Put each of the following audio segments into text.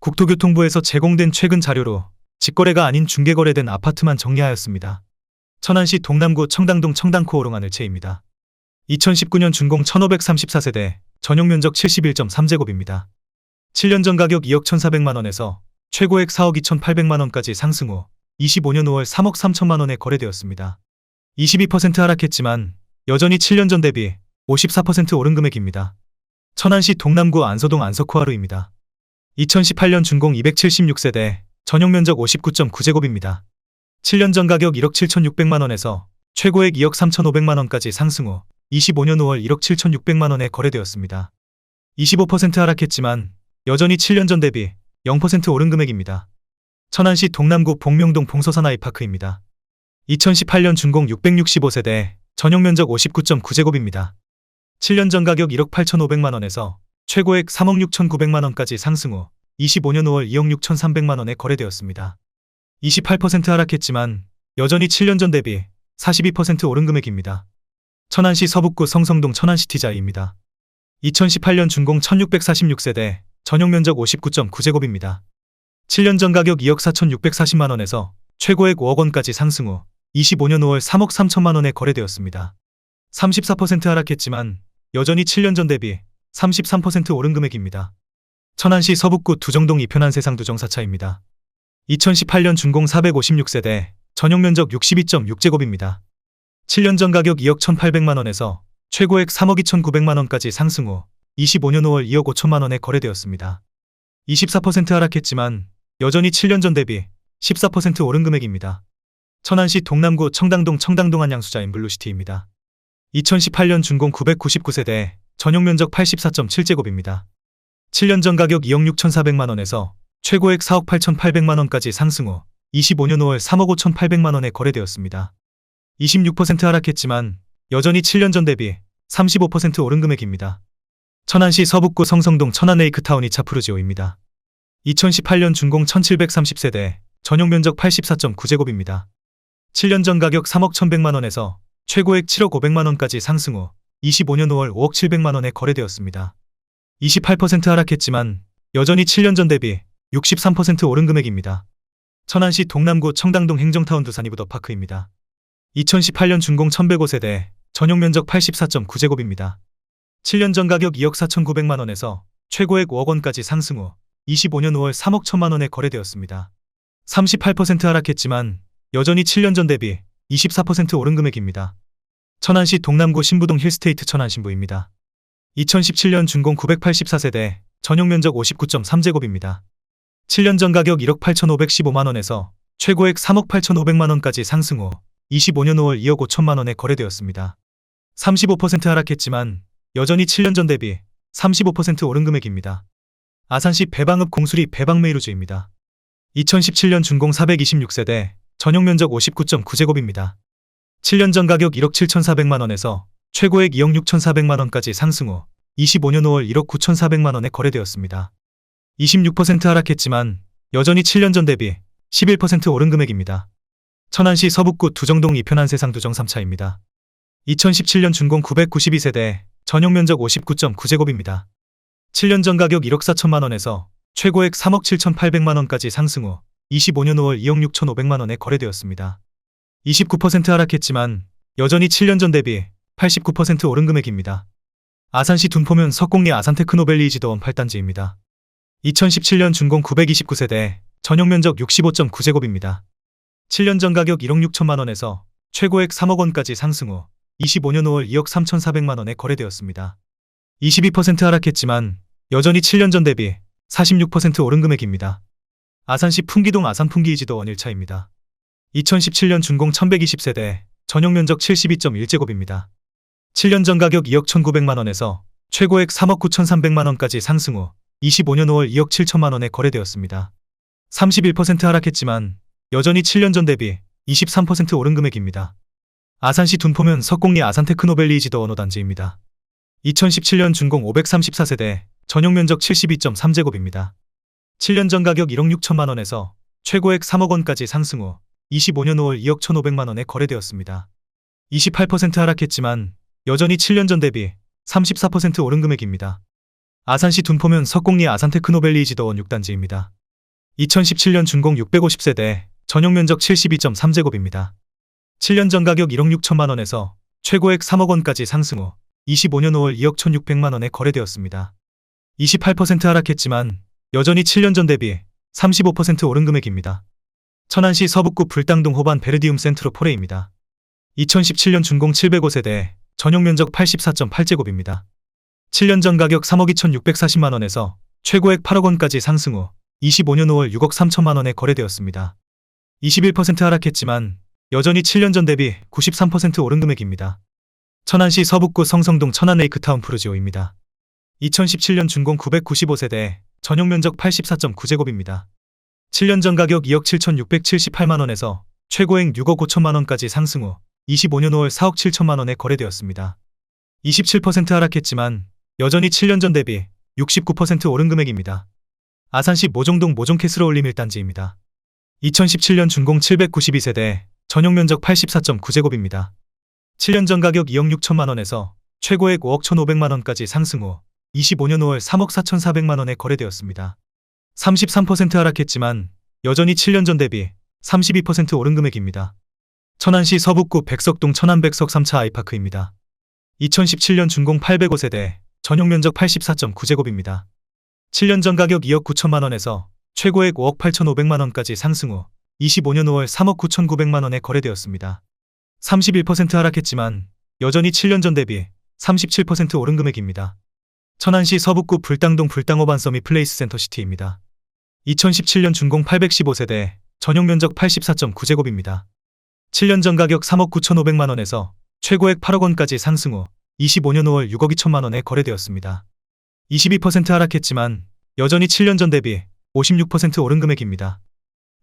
국토교통부에서 제공된 최근 자료로 직거래가 아닌 중개거래된 아파트만 정리하였습니다. 천안시 동남구 청당동 청당코 오롱하늘채입니다. 2019년 준공 1534세대, 전용 면적 71.3제곱입니다. 7년 전 가격 2억 1,400만 원에서 최고액 4억 2,800만 원까지 상승 후 25년 5월 3억 3천만 원에 거래되었습니다. 22% 하락했지만 여전히 7년 전 대비 54% 오른 금액입니다. 천안시 동남구 안서동 안석호하루입니다. 2018년 준공 276세대, 전용 면적 59.9제곱입니다. 7년 전 가격 1억 7,600만 원에서 최고액 2억 3,500만 원까지 상승 후 25년 5월 1억 7,600만 원에 거래되었습니다. 25% 하락했지만 여전히 7년 전 대비 0% 오른 금액입니다. 천안시 동남구 복명동 봉서산 아이파크입니다. 2018년 준공 665세대, 전용 면적 59.9제곱입니다. 7년 전 가격 1억 8,500만 원에서 최고액 3억 6,900만 원까지 상승 후 25년 5월 2억 6,300만 원에 거래되었습니다. 28% 하락했지만 여전히 7년 전 대비 42% 오른 금액입니다. 천안시 서북구 성성동 천안시티자이입니다. 2018년 준공 1646세대, 전용 면적 59.9제곱입니다. 7년 전 가격 2억 4,640만 원에서 최고액 5억 원까지 상승 후 25년 5월 3억 3천만 원에 거래되었습니다. 34% 하락했지만 여전히 7년 전 대비 33% 오른 금액입니다. 천안시 서북구 두정동 이편한 세상 두정사차입니다. 2018년 준공 456세대, 전용 면적 62.6제곱입니다. 7년 전 가격 2억 1,800만 원에서 최고액 3억 2,900만 원까지 상승 후 25년 5월 2억 5천만 원에 거래되었습니다. 24% 하락했지만 여전히 7년 전 대비 14% 오른 금액입니다. 천안시 동남구 청당동 청당동 한양수자인 블루시티입니다. 2018년 준공 999세대, 전용 면적 84.7제곱입니다. 7년 전 가격 2억 6,400만 원에서 최고액 4억 8,800만 원까지 상승 후 25년 5월 3억 5,800만 원에 거래되었습니다. 26% 하락했지만 여전히 7년 전 대비 35% 오른 금액입니다. 천안시 서북구 성성동 천안레이크타운 이차푸르지오입니다. 2018년 준공 1730세대, 전용 면적 84.9제곱입니다. 7년 전 가격 3억 1100만 원에서 최고액 7억 500만 원까지 상승 후 25년 5월 5억 700만 원에 거래되었습니다. 28% 하락했지만 여전히 7년 전 대비 63% 오른 금액입니다. 천안시 동남구 청당동 행정타운 두산이부더파크입니다. 2018년 준공 1105세대, 전용 면적 84.9제곱입니다. 7년 전 가격 2억 4,900만 원에서 최고액 5억 원까지 상승 후 25년 5월 3억 1천만 원에 거래되었습니다. 38% 하락했지만 여전히 7년 전 대비 24% 오른 금액입니다. 천안시 동남구 신부동 힐스테이트 천안신부입니다. 2017년 준공 984세대, 전용 면적 59.3제곱입니다. 7년 전 가격 1억 8,515만 원에서 최고액 3억 8,500만 원까지 상승 후 25년 5월 2억 5천만 원에 거래되었습니다. 35% 하락했지만 여전히 7년 전 대비 35% 오른 금액입니다. 아산시 배방읍 공수리 배방메이루즈입니다. 2017년 준공 426세대, 전용 면적 59.9제곱입니다. 7년 전 가격 1억 7,400만 원에서 최고액 2억 6,400만 원까지 상승 후 25년 5월 1억 9,400만 원에 거래되었습니다. 26% 하락했지만 여전히 7년 전 대비 11% 오른 금액입니다. 천안시 서북구 두정동 이편한 세상 두정 3차입니다. 2017년 준공 992세대, 전용 면적 59.9제곱입니다. 7년 전 가격 1억 4천만 원에서 최고액 3억 7,800만 원까지 상승 후 25년 5월 2억 6,500만 원에 거래되었습니다. 29% 하락했지만 여전히 7년 전 대비 89% 오른 금액입니다. 아산시 둔포면 석공리 아산테크노밸리지도원 8단지입니다. 2017년 준공 929세대, 전용 면적 65.9제곱입니다. 7년 전 가격 1억 6천만 원에서 최고액 3억 원까지 상승 후 25년 5월 2억 3,400만 원에 거래되었습니다. 22% 하락했지만 여전히 7년 전 대비 46% 오른 금액입니다. 아산시 풍기동 아산풍기이지도원 1차입니다. 2017년 준공 1120세대, 전용 면적 72.1제곱입니다. 7년 전 가격 2억 1,900만 원에서 최고액 3억 9,300만 원까지 상승 후 25년 5월 2억 7천만 원에 거래되었습니다. 31% 하락했지만 여전히 7년 전 대비 23% 오른 금액입니다. 아산시 둔포면 석공리 아산테크노밸리지도 언어단지입니다. 2017년 준공 534세대, 전용 면적 72.3제곱입니다. 7년 전 가격 1억 6천만 원에서 최고액 3억 원까지 상승 후 25년 5월 2억 1,500만 원에 거래되었습니다. 28% 하락했지만 여전히 7년 전 대비 34% 오른 금액입니다. 아산시 둔포면 석공리 아산테크노밸리 지도원 6단지입니다. 2017년 준공 650세대, 전용 면적 72.3제곱입니다. 7년 전 가격 1억 6천만 원에서 최고액 3억 원까지 상승 후 25년 5월 2억 1,600만 원에 거래되었습니다. 28% 하락했지만 여전히 7년 전 대비 35% 오른 금액입니다. 천안시 서북구 불당동 호반 베르디움 센트로 포레입니다. 2017년 준공 705세대, 전용 면적 84.8제곱입니다. 7년 전 가격 3억 2,640만 원에서 최고액 8억 원까지 상승 후 25년 5월 6억 3천만 원에 거래되었습니다. 21% 하락했지만 여전히 7년 전 대비 93% 오른 금액입니다. 천안시 서북구 성성동 천안레이크타운 프루지오입니다. 2017년 준공 995세대, 전용 면적 84.9제곱입니다. 7년 전 가격 2억 7,678만 원에서 최고액 6억 5천만 원까지 상승 후 25년 5월 4억 7천만 원에 거래되었습니다. 27% 하락했지만 여전히 7년 전 대비 69% 오른 금액입니다. 아산시 모종동 모종캐스로 올림 1단지입니다. 2017년 준공 792세대, 전용 면적 84.9제곱입니다. 7년 전 가격 2억 6천만 원에서 최고액 5억 1,500만 원까지 상승 후 25년 5월 3억 4,400만 원에 거래되었습니다. 33% 하락했지만 여전히 7년 전 대비 32% 오른 금액입니다. 천안시 서북구 백석동 천안백석 3차 아이파크입니다. 2017년 준공 805세대, 전용 면적 84.9제곱입니다. 7년 전 가격 2억 9천만 원에서 최고액 5억 8,500만 원까지 상승 후 25년 5월 3억 9,900만 원에 거래되었습니다. 31% 하락했지만 여전히 7년 전 대비 37% 오른 금액입니다. 천안시 서북구 불당동 불당호반 서미 플레이스 센터시티입니다. 2017년 준공 815세대, 전용 면적 84.9제곱입니다. 7년 전 가격 3억 9,500만 원에서 최고액 8억 원까지 상승 후 25년 5월 6억 2천만 원에 거래되었습니다. 22% 하락했지만 여전히 7년 전 대비 56% 오른 금액입니다.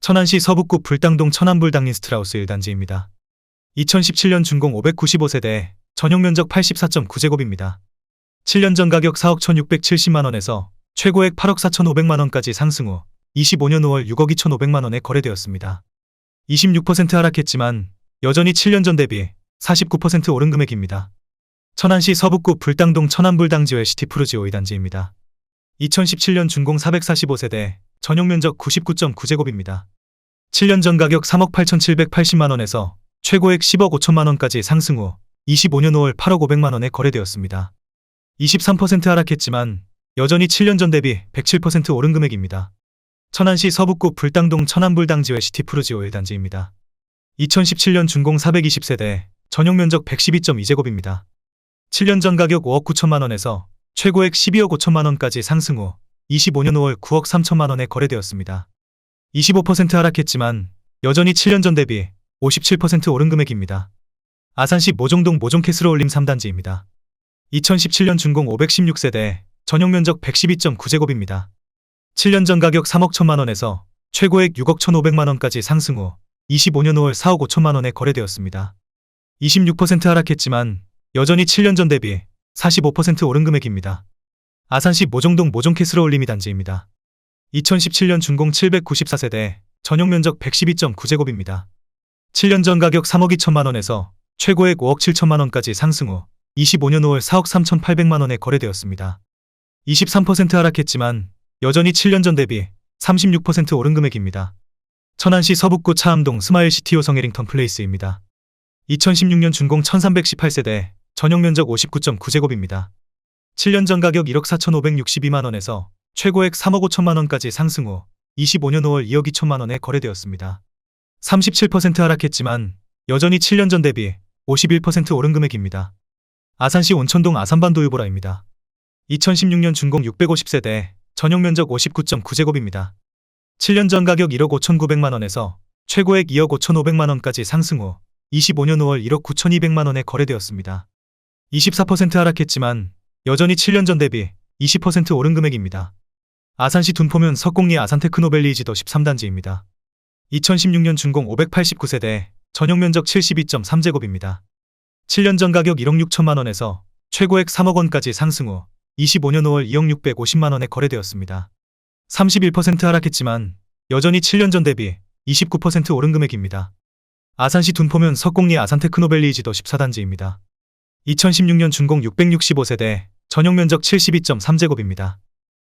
천안시 서북구 불당동 천안불당린 스트라우스 1단지입니다. 2017년 준공 595세대, 전용 면적 84.9제곱입니다. 7년 전 가격 4억 1,670만 원에서 최고액 8억 4,500만 원까지 상승 후 25년 5월 6억 2,500만 원에 거래되었습니다. 26% 하락했지만 여전히 7년 전 대비 49% 오른 금액입니다. 천안시 서북구 불당동 천안불당지회 시티푸르지 5단지입니다. 2017년 준공 445세대, 전용 면적 99.9제곱입니다. 7년 전 가격 3억 8,780만 원에서 최고액 10억 5천만 원까지 상승 후 25년 5월 8억 500만 원에 거래되었습니다. 23% 하락했지만 여전히 7년 전 대비 107% 오른 금액입니다. 천안시 서북구 불당동 천안불당지회 시티푸르지 5단지입니다. 2017년 준공 420세대, 전용 면적 112.2제곱입니다. 7년 전 가격 5억 9천만 원에서 최고액 12억 5천만 원까지 상승 후 25년 5월 9억 3천만 원에 거래되었습니다. 25% 하락했지만 여전히 7년 전 대비 57% 오른 금액입니다. 아산시 모종동 모종캐스로 올림 3단지입니다. 2017년 준공 516세대, 전용 면적 112.9제곱입니다. 7년 전 가격 3억 1천만 원에서 최고액 6억 1,500만 원까지 상승 후 25년 5월 4억 5천만 원에 거래되었습니다. 26% 하락했지만 여전히 7년 전 대비 45% 오른 금액입니다. 아산시 모종동 모종캐스로 올림이 단지입니다. 2017년 준공 794세대, 전용 면적 112.9제곱입니다. 7년 전 가격 3억 2천만 원에서 최고액 5억 7천만 원까지 상승 후 25년 5월 4억 3,800만 원에 거래되었습니다. 23% 하락했지만 여전히 7년 전 대비 36% 오른 금액입니다. 천안시 서북구 차암동 스마일시티 호 성 에링턴 플레이스입니다. 2016년 준공 1318세대, 전용 면적 59.9제곱입니다. 7년 전 가격 1억 4,562만 원에서 최고액 3억 5천만 원까지 상승 후 25년 5월 2억 2천만 원에 거래되었습니다. 37% 하락했지만 여전히 7년 전 대비 51% 오른 금액입니다. 아산시 온천동 아산반도유보라입니다. 2016년 준공 650세대, 전용 면적 59.9제곱입니다. 7년 전 가격 1억 5,900만 원에서 최고액 2억 5,500만 원까지 상승 후 25년 5월 1억 9,200만 원에 거래되었습니다. 24% 하락했지만 여전히 7년 전 대비 20% 오른 금액입니다. 아산시 둔포면 석공리 아산테크노밸리지도 13단지입니다. 2016년 준공 589세대, 전용 면적 72.3제곱입니다. 7년 전 가격 1억 6천만 원에서 최고액 3억 원까지 상승 후 25년 5월 2억 650만 원에 거래되었습니다. 31% 하락했지만 여전히 7년 전 대비 29% 오른 금액입니다. 아산시 둔포면 석공리 아산테크노밸리지도 14단지입니다. 2016년 준공 665세대, 전용 면적 72.3제곱입니다.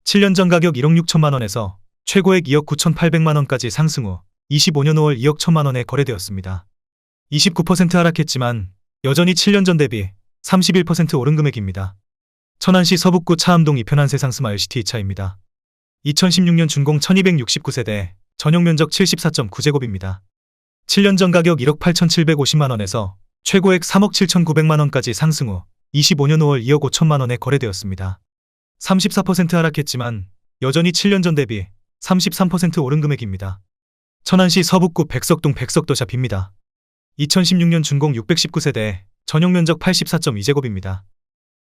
7년 전 가격 1억 6천만 원에서 최고액 2억 9천8백만 원까지 상승 후 25년 5월 2억 1천만 원에 거래되었습니다. 29% 하락했지만 여전히 7년 전 대비 31% 오른 금액입니다. 천안시 서북구 차암동 이편한 세상 스마일시티 2차입니다. 2016년 준공 1269세대, 전용 면적 74.9제곱입니다. 7년 전 가격 1억 8,750만 원에서 최고액 3억 7,900만 원까지 상승 후 25년 5월 2억 5천만 원에 거래되었습니다. 34% 하락했지만 여전히 7년 전 대비 33% 오른 금액입니다. 천안시 서북구 백석동 백석도 잡힙니다. 2016년 준공 619세대, 전용 면적 84.2제곱입니다.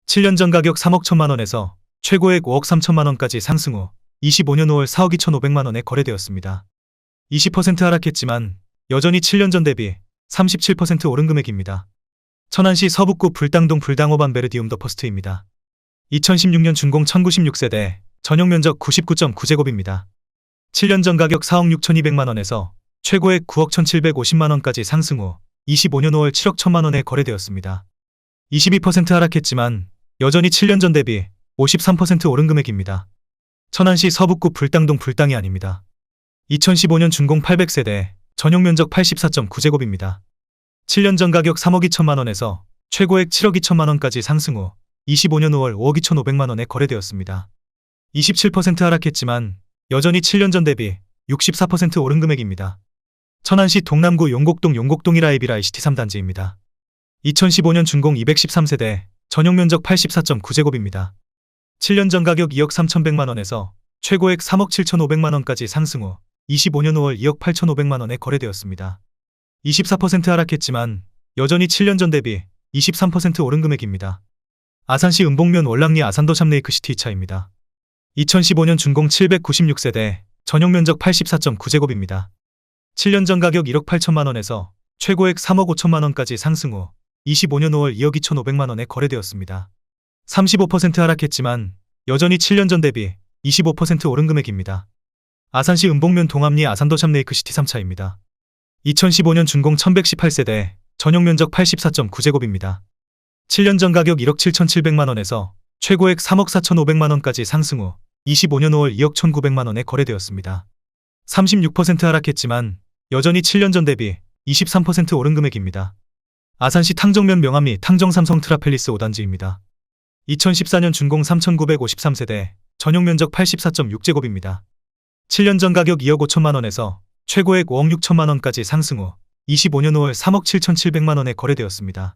7년 전 가격 3억 1천만 원에서 최고액 5억 3천만 원까지 상승 후 25년 5월 4억 2천5백만 원에 거래되었습니다. 20% 하락했지만 여전히 7년 전 대비 37% 오른 금액입니다. 천안시 서북구 불당동 불당호반 베르디움 더 퍼스트입니다. 2016년 준공 1096세대, 전용 면적 99.9제곱입니다. 7년 전 가격 4억 6천2백만 원에서 최고액 9억 1,750만 원까지 상승 후 25년 5월 7억 1천만 원에 거래되었습니다. 22% 하락했지만 여전히 7년 전 대비 53% 오른 금액입니다. 천안시 서북구 불당동 불당이 아닙니다. 2015년 준공 800세대, 전용 면적 84.9제곱입니다. 7년 전 가격 3억 2천만 원에서 최고액 7억 2천만 원까지 상승 후 25년 5월 5억 2천5백만 원에 거래되었습니다. 27% 하락했지만 여전히 7년 전 대비 64% 오른 금액입니다. 천안시 동남구 용곡동 용곡동 이라이비라 ICT 3단지입니다. 2015년 준공 213세대, 전용 면적 84.9제곱입니다. 7년 전 가격 2억 3천백만 원에서 최고액 3억 7천5백만 원까지 상승 후 25년 5월 2억 8천5백만 원에 거래되었습니다. 24% 하락했지만 여전히 7년 전 대비 23% 오른 금액입니다. 아산시 은봉면 월랑리 아산도 샵레이크시티 2차입니다. 2015년 준공 796세대, 전용 면적 84.9제곱입니다. 7년 전 가격 1억 8천만 원에서 최고액 3억 5천만 원까지 상승 후 25년 5월 2억 2천5백만 원에 거래되었습니다. 35% 하락했지만 여전히 7년 전 대비 25% 오른 금액입니다. 아산시 은봉면 동암리 아산도샵 레이크시티 3차입니다. 2015년 준공 1118세대, 전용 면적 84.9제곱입니다. 7년 전 가격 1억 7천7백만 원에서 최고액 3억 4천5백만 원까지 상승 후 25년 5월 2억 1,900만 원에 거래되었습니다. 36% 하락했지만 여전히 7년 전 대비 23% 오른 금액입니다. 아산시 탕정면 명암리 탕정삼성 트라펠리스 5단지입니다. 2014년 준공 3,953세대, 전용 면적 84.6제곱입니다. 7년 전 가격 2억 5천만 원에서 최고액 5억 6천만 원까지 상승 후 25년 5월 3억 7천7백만 원에 거래되었습니다.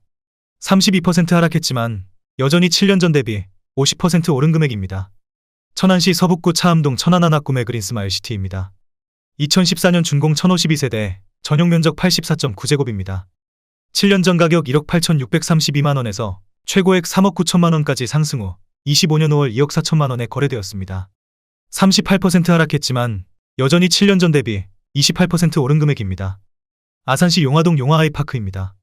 32% 하락했지만 여전히 7년 전 대비 50% 오른 금액입니다. 천안시 서북구 차암동 천안하나 꿈의 그린스 마일시티입니다. 2014년 준공 1052세대, 전용 면적 84.9제곱입니다. 7년 전 가격 1억 8,632만 원에서 최고액 3억 9천만 원까지 상승 후 25년 5월 2억 4천만 원에 거래되었습니다. 38% 하락했지만 여전히 7년 전 대비 28% 오른 금액입니다. 아산시 용화동 용화아이파크입니다.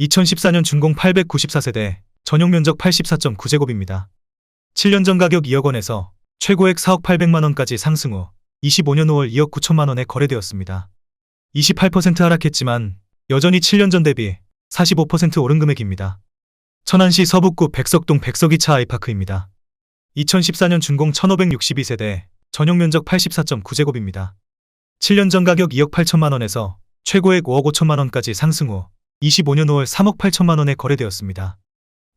2014년 준공 894세대, 전용 면적 84.9제곱입니다. 7년 전 가격 2억 원에서 최고액 4억 8백만 원까지 상승 후 25년 5월 2억 9천만 원에 거래되었습니다. 28% 하락했지만 여전히 7년 전 대비 45% 오른 금액입니다. 천안시 서북구 백석동 백석이차 아이파크입니다. 2014년 준공 1562세대, 전용 면적 84.9제곱입니다. 7년 전 가격 2억 8천만 원에서 최고액 5억 5천만 원까지 상승 후 25년 5월 3억 8천만 원에 거래되었습니다.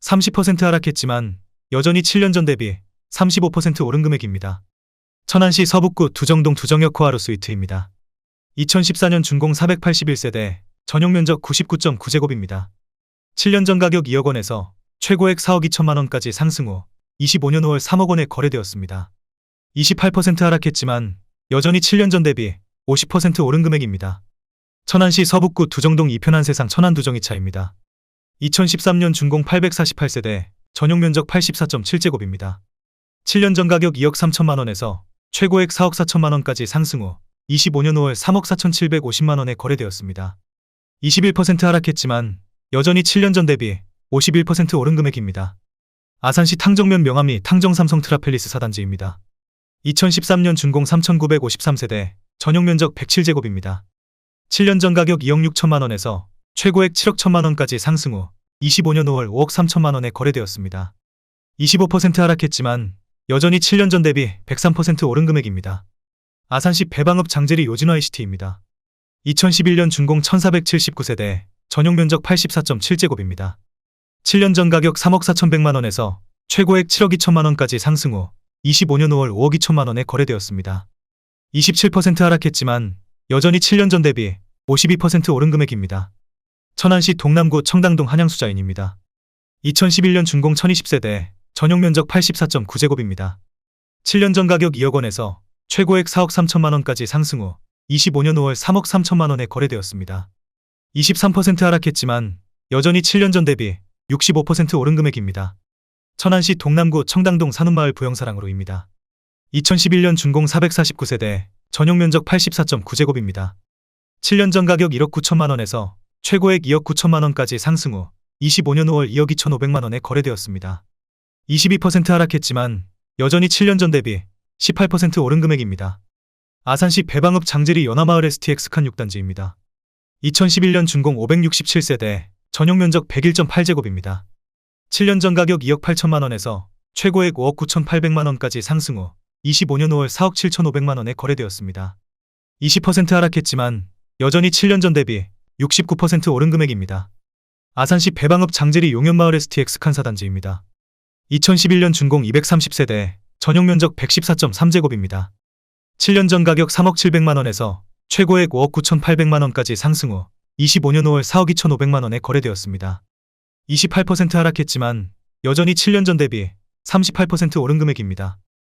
30% 하락했지만 여전히 7년 전 대비 35% 오른 금액입니다. 천안시 서북구 두정동 두정역 코하루 스위트입니다. 2014년 준공 481세대, 전용 면적 99.9제곱입니다. 7년 전 가격 2억 원에서 최고액 4억 2천만 원까지 상승 후 25년 5월 3억 원에 거래되었습니다. 28% 하락했지만 여전히 7년 전 대비 50% 오른 금액입니다. 천안시 서북구 두정동 이편한 세상 천안 두정이 차입니다. 2013년 준공 848세대, 전용 면적 84.7제곱입니다. 7년 전 가격 2억 3천만 원에서 최고액 4억 4천만 원까지 상승 후 25년 5월 3억 4천7백오십만 원에 거래되었습니다. 21% 하락했지만 여전히 7년 전 대비 51% 오른 금액입니다. 아산시 탕정면 명암리 탕정 삼성 트라펠리스 사단지입니다. 2013년 준공 3,953세대, 전용 면적 107제곱입니다. 7년 전 가격 2억 6천만 원에서 최고액 7억 천만 원까지 상승 후 25년 5월 5억 3천만 원에 거래되었습니다. 25% 하락했지만 여전히 7년 전 대비 103% 오른 금액입니다. 아산시 배방읍 장제리 요진화 시티입니다. 2011년 준공 1479세대, 전용 면적 84.7제곱입니다. 7년 전 가격 3억 4천백만 원에서 최고액 7억 2천만 원까지 상승 후 25년 5월 5억 2천만 원에 거래되었습니다. 27% 하락했지만 여전히 7년 전 대비 52% 오른 금액입니다. 천안시 동남구 청담동 한양수자인입니다. 2011년 준공 1020세대, 전용 면적 84.9제곱입니다. 7년 전 가격 2억 원에서 최고액 4억 3천만 원까지 상승 후 25년 5월 3억 3천만 원에 거래되었습니다. 23% 하락했지만 여전히 7년 전 대비 65% 오른 금액입니다. 천안시 동남구 청담동 산운마을 부영사랑으로입니다. 2011년 준공 449세대, 전용 면적 84.9제곱입니다. 7년 전 가격 1억 9천만 원에서 최고액 2억 9천만 원까지 상승 후 25년 5월 2억 2천5백만 원에 거래되었습니다. 22% 하락했지만 여전히 7년 전 대비 18% 오른 금액입니다. 아산시 배방읍 장제리 연화마을 STX 칸 6단지입니다. 2011년 준공 567세대, 전용 면적 101.8제곱입니다. 7년 전 가격 2억 8천만 원에서 최고액 5억 9천8백만 원까지 상승 후 25년 5월 4억 7천5백만 원에 거래되었습니다. 20% 하락했지만 여전히 7년 전 대비 69% 오른 금액입니다. 아산시 배방읍 장제리 용현마을 STX 칸사단지입니다. 2011년 준공 230세대, 전용 면적 114.3제곱입니다. 7년 전 가격 3억 7백만 원에서 최고액 5억 9천8백만 원까지 상승 후 25년 5월 4억 2천5백만 원에 거래되었습니다. 28% 하락했지만 여전히 7년 전 대비 38% 오른 금액입니다.